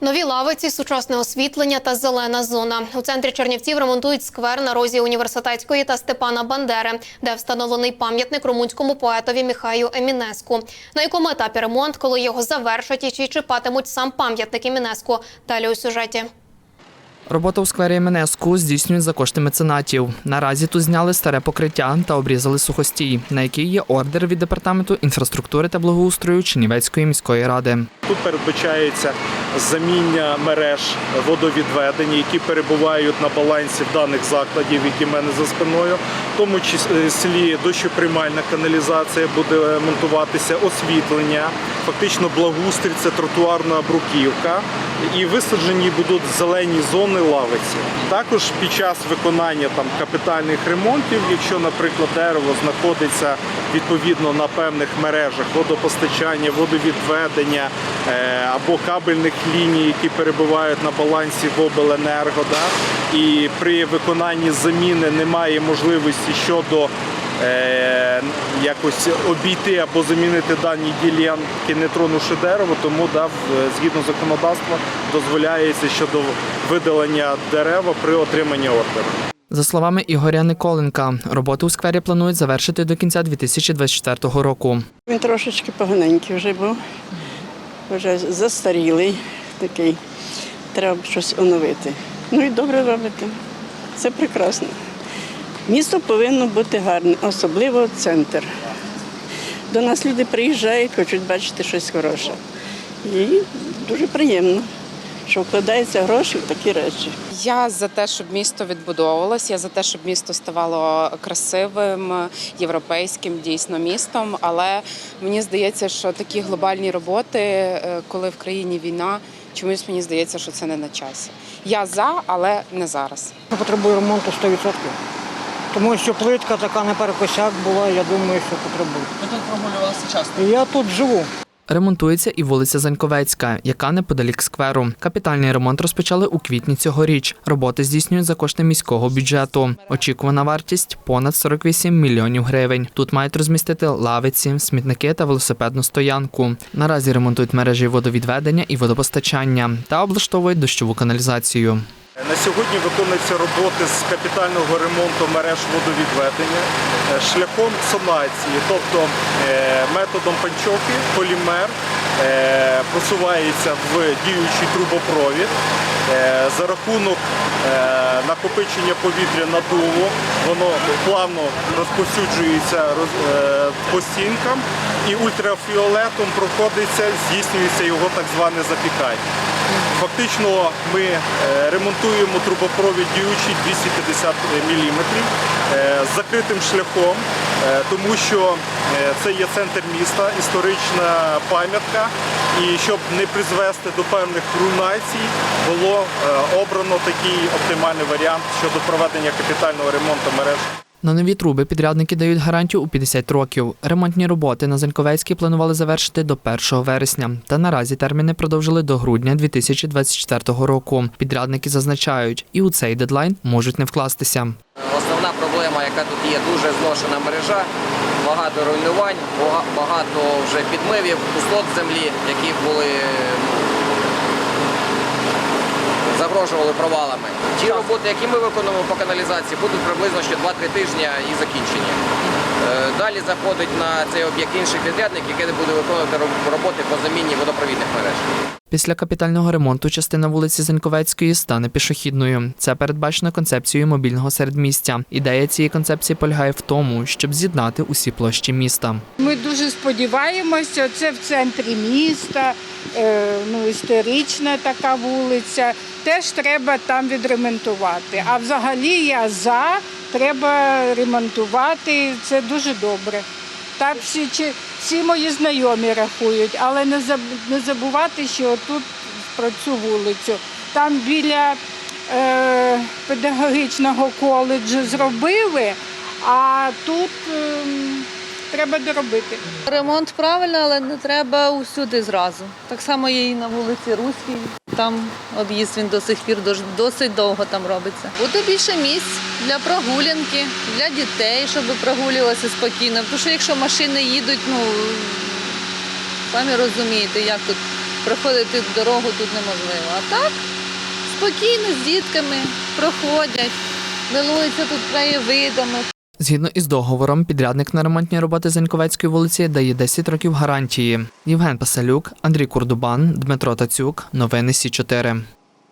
Нові лавиці, сучасне освітлення та зелена зона. У центрі Чернівців ремонтують сквер на розі університетської та Степана Бандери, де встановлений пам'ятник румунському поетові Міхаю Емінеску. На якому етапі ремонт, коли його завершать і чи чіпатимуть сам пам'ятник Емінеску. Далі у сюжеті. Робота у сквері МНСКУ здійснюють за кошти меценатів. Наразі тут зняли старе покриття та обрізали сухостій, на який є ордер від департаменту інфраструктури та благоустрою Чернівецької міської ради. Тут передбачається заміння мереж водовідведення, які перебувають на балансі даних закладів, які в мене за спиною. В тому числі дощоприймальна каналізація буде монтуватися, освітлення, фактично благоустрій це тротуарна бруківка. І висаджені будуть зелені зони лавиці. Також під час виконання там капітальних ремонтів, якщо, наприклад, дерево знаходиться відповідно на певних мережах водопостачання, водовідведення е, або кабельних ліній, які перебувають на балансі в обленерго, да? і при виконанні заміни немає можливості щодо е, якось обійти або замінити дані ділянки, не тронувши дерево, тому да, згідно законодавства дозволяється щодо видалення дерева при отриманні ордеру. За словами Ігоря Николенка, роботи у сквері планують завершити до кінця 2024 року. Він трошечки поганенький вже був, вже застарілий такий. Треба щось оновити. Ну і добре робити. Це прекрасно. Місто повинно бути гарне, особливо центр. До нас люди приїжджають, хочуть бачити щось хороше. І дуже приємно, що вкладаються гроші в такі речі. Я за те, щоб місто відбудовувалось, я за те, щоб місто ставало красивим, європейським дійсно містом. Але мені здається, що такі глобальні роботи, е, коли в країні війна, чомусь мені здається, що це не на часі. Я за, але не зараз. Потребує ремонту 100%. Тому що плитка така не перекосяк була, я думаю, що потребує. Ви тут прогулювалися часто. Я тут живу. Ремонтується і вулиця Заньковецька, яка неподалік скверу. Капітальний ремонт розпочали у квітні цьогоріч. Роботи здійснюють за кошти міського бюджету. Очікувана вартість понад 48 мільйонів гривень. Тут мають розмістити лавиці, смітники та велосипедну стоянку. Наразі ремонтують мережі водовідведення і водопостачання та облаштовують дощову каналізацію. На сьогодні виконуються роботи з капітального ремонту мереж водовідведення е, шляхом сонації, тобто е, методом панчоки, полімер просувається в діючий трубопровід. Е, За рахунок е, накопичення повітря на надуло, воно плавно розповсюджується роз- е, по стінкам і ультрафіолетом проходиться, здійснюється його так зване запікання. Фактично ми е, ремонтуємо трубопровід діючий 250 мм з закритим шляхом, е, тому що е, це є центр міста, історична пам'ятка. І щоб не призвести до певних руйнацій, було е, обрано такий оптимальний варіант щодо проведення капітального ремонту мереж. На нові труби підрядники дають гарантію у 50 років. Ремонтні роботи на Заньковецькій планували завершити до 1 вересня. Та наразі терміни продовжили до грудня 2024 року. Підрядники зазначають, і у цей дедлайн можуть не вкластися. Основна тут є, дуже зношена мережа, багато руйнувань, багато вже підмивів, куслот землі, які були ну, загрожували провалами. Ті роботи, які ми виконуємо по каналізації, будуть приблизно ще 2-3 тижні і закінчені. Е, Далі заходить на цей об'єкт інший підрядник, який буде виконувати роботи по заміні. Після капітального ремонту частина вулиці Заньковецької стане пішохідною. Це передбачено концепцією мобільного середмістя. Ідея цієї концепції полягає в тому, щоб з'єднати усі площі міста. Ми дуже сподіваємося, це в центрі міста, е, ну, історична така вулиця. Теж треба там відремонтувати. А взагалі я за, треба ремонтувати. Це дуже добре. Так всі, чи- всі мої знайомі рахують, але не не забувати, що тут про цю вулицю. Там біля е, педагогічного коледжу зробили, а тут ем, треба доробити. Ремонт правильно, але не треба усюди зразу. Так само є і на вулиці Руській. Там об'їзд він до сих пір досить довго там робиться. Буде більше місць для прогулянки, для дітей, щоб прогулювалися спокійно. Тому що якщо машини їдуть, ну самі розумієте, як тут проходити дорогу тут неможливо. А так спокійно з дітками проходять, милуються тут краєвидами. Згідно із договором, підрядник на ремонтні роботи Заньковецької вулиці дає 10 років гарантії. Євген Пасалюк, Андрій Курдубан, Дмитро Тацюк. Новини Сі 4